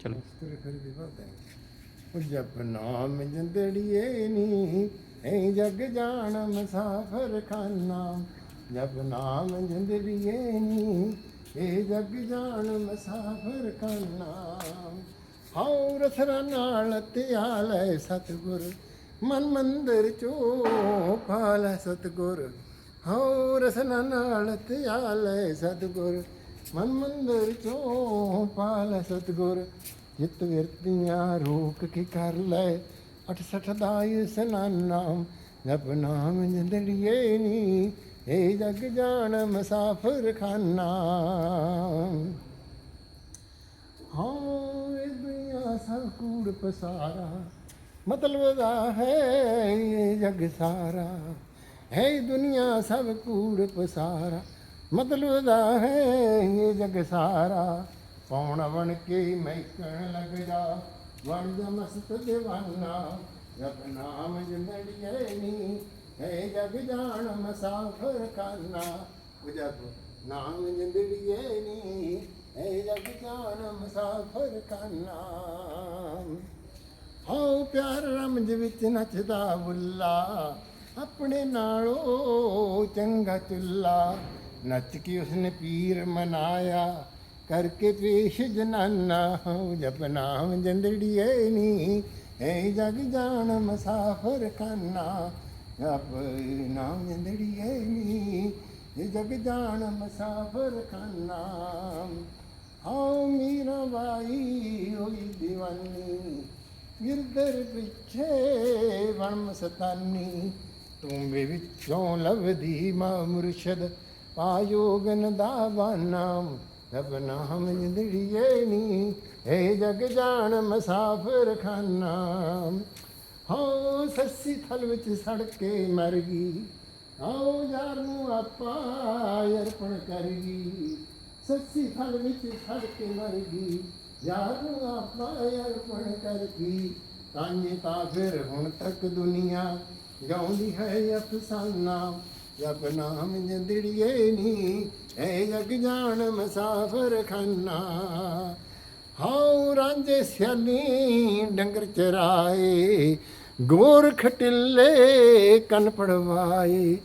ਚਲੋ। ਤੇਰੇ ਫਿਰ ਵੀ ਬਾਤ ਹੈ। ਉਹ ਜਪ ਨਾਮ ਜਿੰਦੜੀਏ ਨੀ, ਐ ਜਗ ਜਾਣ ਮਸਾਫਰ ਖਾਨਾ। ਜਪ ਨਾਮ ਜਿੰਦੜੀਏ ਨੀ ਇਹ ਜਗ ਜਾਣ ਮਸਾਫਰ ਖਾਨਾ। ਹਉ ਰਸਰਾ ਨਾਲ ਧਿਆਲੇ ਸਤਗੁਰ, ਮਨ ਮੰਦਰ ਚੋ ਪਾਲ ਸਤਗੁਰ। ਹਉ ਰਸਨਾ ਨਾਲ ਧਿਆਲੇ ਸਤਗੁਰ ਮਨ ਮੰਦਰ ਚੋ ਪਾਲ ਸਤਗੁਰ, ਜਿਤ ਵਿਰਤੀਆਂ ਰੋਕ ਕੇ ਕਰ ਲੈ। 68 ਦਾ ਇਸਨਾਨਾ ਜਪ ਨਾਮ ਜਿੰਦੜੀਏ ਨੀ ਏ ਜਗ ਜਾਣ ਮਸਾਫਰ ਖਾਨਾ ਹਾਂ ਇਹ ਦੁਨੀਆ ਸਭ ਕੂੜ ਪਸਾਰਾ, ਮਤਲਬ ਦਾ ਹੈ ਇਹ ਜਗ ਸਾਰਾ। ਹੈ ਦੁਨੀਆ ਸਭ ਕੂੜ ਪਸਾਰਾ ਮਤਲਬ ਦਾ ਹੈ ਇਹ ਜਗ ਸਾਰਾ। ਪੌਣ ਬਣ ਕੇ ਮਹਿਕਣ ਲੱਗ ਜਾ। ਬਣ ਜਾ ਮਸਤ دیਵਾਨਾ ਜਪ ਨਾਮ ਜਿੰਦੜੀਏ ਨੀ। ਹੈ ਜਗ ਜਾਣ ਮਸਾਫਰ ਖਾਨਾ ਉਹ ਨਾਮ ਜਿੰਦੜੀਏ ਨੀ। ਹੈ ਜਗ ਜਾਣ ਮਸਾਫਰ ਖਾਨਾ ਹਉ ਪਿਆਰ ਰਮਜ ਵਿੱਚ ਨੱਚਦਾ ਬੁੱਲਾ, ਆਪਣੇ ਨਾਲੋਂ ਚੰਗਾ ਚੁੱਲਾ। ਨੱਚ ਕੇ ਉਸਨੇ ਪੀਰ ਮਨਾਇਆ, ਕਰਕੇ ਪੇਸ਼ ਜਨਾਨਾ ਹਉ ਜਪ ਨਾਮ ਜੰਦੜੀਏ ਨੀ, ਐ ਜਗ ਜਾਣ ਮਸਾਫਰ ਖਾਨਾ, ਜਪ ਨਾਮ ਜੰਦੜੀਏ ਨੀ ਇਹ ਜਗ ਜਾਣ ਮਸਾਫਰ ਖਾਨਾ। ਹਉ ਮੀਰਾ ਬਾਈ, ਹੋਈ دیਵਾਨੀ ਗਿਰਦਰ ਪਿੱਛੇ ਵਣ ਸਤਾਨੀ, ਤੂੰ ਮੇ ਵਿੱਚੋਂ ਲਵਦੀ ਮਾ ਮੁਰਸ਼ਦ ਪਾਯੋਗਨ ਦਾ ਬਾਨਾਮ ਰਬ ਨਾਮ ਜਿੰਦੜੀਏ ਨੀ। ਏ ਜਗ ਜਾਣ ਮਸਾਫਰ ਖਾਨਾ। ਹੋ ਸੱਸੀ ਥਲ ਵਿੱਚ ਸੜ ਕੇ ਮਰ ਗਈ। ਆਓ ਯਾਰ ਨੂੰ ਆਪਾ ਅਰਪਣ ਕਰ ਗਈ। ਸੱਸੀ ਥਲ ਵਿੱਚ ਸੜ ਕੇ ਮਰ ਗਈ। ਯਾਰ ਨੂੰ ਆਪਾ ਅਰਪਣ ਕਰ ਗਈ। ਤਾਂਏ ਤਾਂ ਫਿਰ ਹੁਣ ਤੱਕ ਦੁਨੀਆ ਗਾਉਂਦੀ ਹੈ ਅਫਸਾਨਾ। ਜਪ ਨਾਮ ਜਿੰਦੜੀਏ ਨੀ, ਐ ਜਗ ਜਾਣ ਮਸਾਫਰ ਖਾਨਾ। ਹਾਉ ਰਾਂਝੇ ਸਿਆਲੀ ਡੰਗਰ ਚਰਾਏ, ਗੋਰ ਖਟਿੱਲੇ ਕੰਨ ਪੜਵਾਏ।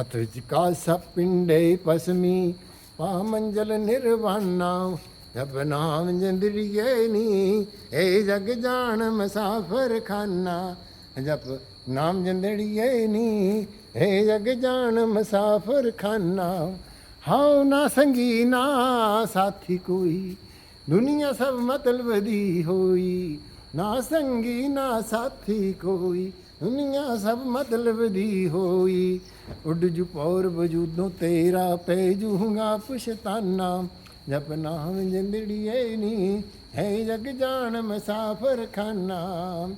ਹੱਥ ਵਿੱਚ ਕਾਸਾ ਪਿੰਡੇ ਪਸਮੀ ਪਾ ਮੰਜਲ ਨਿਰਵਾਨਾ। ਜਪ ਨਾਮ ਜਿੰਦੜੀਏ ਨੀ ਏ ਜਗ ਜਾਣ ਮਸਾਫਰ ਖਾਨਾ। ਜਪ ਨਾਮ ਜਿੰਦੜੀਏ ਨੀ ਏ ਜਗ ਜਾਣ ਮਸਾਫਰ ਖਾਨਾ ਹਾਉ ਨਾ ਸੰਗੀ ਨਾ ਸਾਥੀ ਕੋਈ, ਦੁਨੀਆ ਸਭ ਮਤਲਬ ਦੀ ਹੋਈ। ਨਾ ਸੰਗੀ ਨਾ ਸਾਥੀ ਕੋਈ, ਦੁਨੀਆ ਸਭ ਮਤਲਬ ਦੀ ਹੋਈ। ਉੱਡ ਜੂ ਪੌਰ ਵਜੂਦੋਂ ਤੇਰਾ ਪੈ ਜੂਗਾ ਪੁਸ਼ਤਾਨਾ। ਜਪ ਨਾਮ ਜਿੰਦੜੀਏ ਨੀ, ਹੈ ਜਗ ਜਾਣ ਮਸਾਫਰ ਖਾਨਾ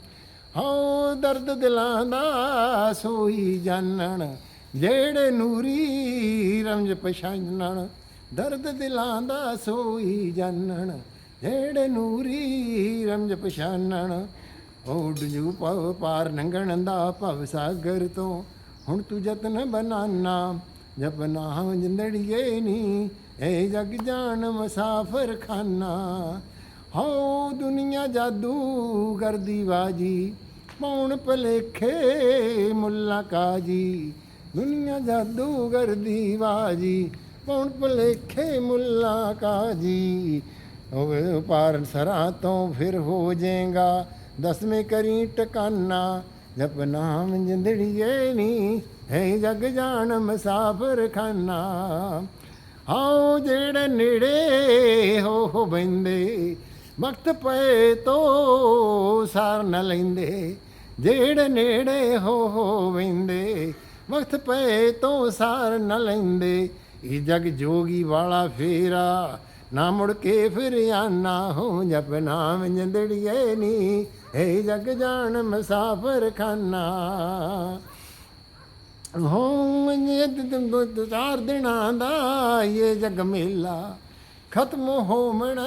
ਹਉ ਦਰਦ ਦਿਲਾਂ ਦਾ ਸੋਈ ਜਾਣਨ ਜਿਹੜੇ ਨੂਰੀ ਰਮਜ ਪਛਾਨਣ, ਦਰਦ ਦਿਲਾਂ ਦਾ ਸੋਈ ਜਾਣਨ ਜਿਹੜੇ ਨੂਰੀ ਰਮਜ ਪਛਾਨਣ। ਉੱਡ ਜੂ ਪਵ ਪਾਰ ਨੰਗਣ ਦਾ ਭਵ ਸਾਗਰ ਤੋਂ, ਹੁਣ ਤੂੰ ਯਤਨ ਬਨਾਨਾ, ਜਪ ਨਾਮ ਜਿੰਦੜੀਏ ਨੀ, ਏ ਜਗ ਜਾਣ ਮਸਾਫਰ ਖਾਨਾ। ਹਉ ਦੁਨੀਆ ਜਾਦੂ ਕਰਦੀ ਬਾਜੀ ਪੌਣ ਭਲੇਖੇ ਮੁੱਲਾ ਕਾਜੀ, ਦੁਨੀਆ ਜਾਦੂ ਕਰਦੀ ਬਾਜੀ ਪੌਣ ਭਲੇਖੇ ਮੁੱਲਾ ਕਾਜੀ। ਹੋਵੇ ਪਾਰ ਸਰਾਂ ਤੋਂ ਫਿਰ ਹੋ ਜਾਏਗਾ ਦਸਵੇਂ ਕਰੀ ਟਕਾਨਾ, ਜਪ ਨਾਮ ਜਿੰਦੜੀਏ ਨੀ, ਹੈ ਜਗ ਜਾਣ ਮਸਾਫਰ ਖਾਨਾ। ਹਾਉ ਜਿਹੜੇ ਨੇੜੇ ਹੋ ਹੋ ਵਕਤ ਪਏ ਤੋ ਸਾਰ ਨ ਲੈਂਦੇ ਜਿਹੜੇ ਨੇੜੇ ਹੋ ਹੋ ਵਕਤ ਪਏ ਤੋਂ ਸਾਰ ਨ ਲੈਂਦੇ। ਇਹ ਜਗ ਜੋਗੀ ਵਾਲਾ ਫੇਰਾ, ਨਾ ਮੁੜ ਕੇ ਫਿਰ ਆਨਾ ਹੋ, ਜਪ ਨਾਮ ਜਿੰਦੜੀਏ ਨੀ। ਏ ਜਗ ਜਾਣ ਮਸਾਫਰ ਖਾਨਾ ਹੋ ਇਹ ਚਾਰ ਦਿਨਾਂ ਦਾ ਇਹ ਜਗ ਮੇਲਾ ਖਤਮ ਹੋਮਣਾ,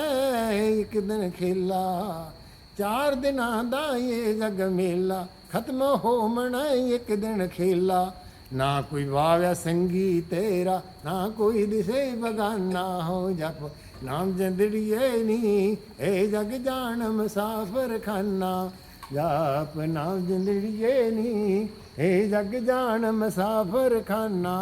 ਇੱਕ ਦਿਨ ਖੇਲਾ। ਚਾਰ ਦਿਨਾਂ ਦਾ ਇਹ ਜਗ ਮੇਲਾ, ਖਤਮ ਹੋ ਮਣਾ ਇੱਕ ਦਿਨ ਖੇਲਾ। ਨਾ ਕੋਈ ਵਾਵਿਆ ਸੰਗੀ ਤੇਰਾ, ਨਾ ਕੋਈ ਦਿਸੇ ਬਗਾਨਾ ਹੋ ਜਪ। ਨਾਮ ਜੰਦੜੀਏ ਨੀ, ਇਹ ਜਗ ਜਾਣ ਮਸਾਫਰ ਖਾਨਾ ਜਾਪ ਨਾਮ ਜੰਦੜੀਏ ਨੀ, ਇਹ ਜਗ ਜਾਣ ਮਸਾਫਰ ਖਾਨਾ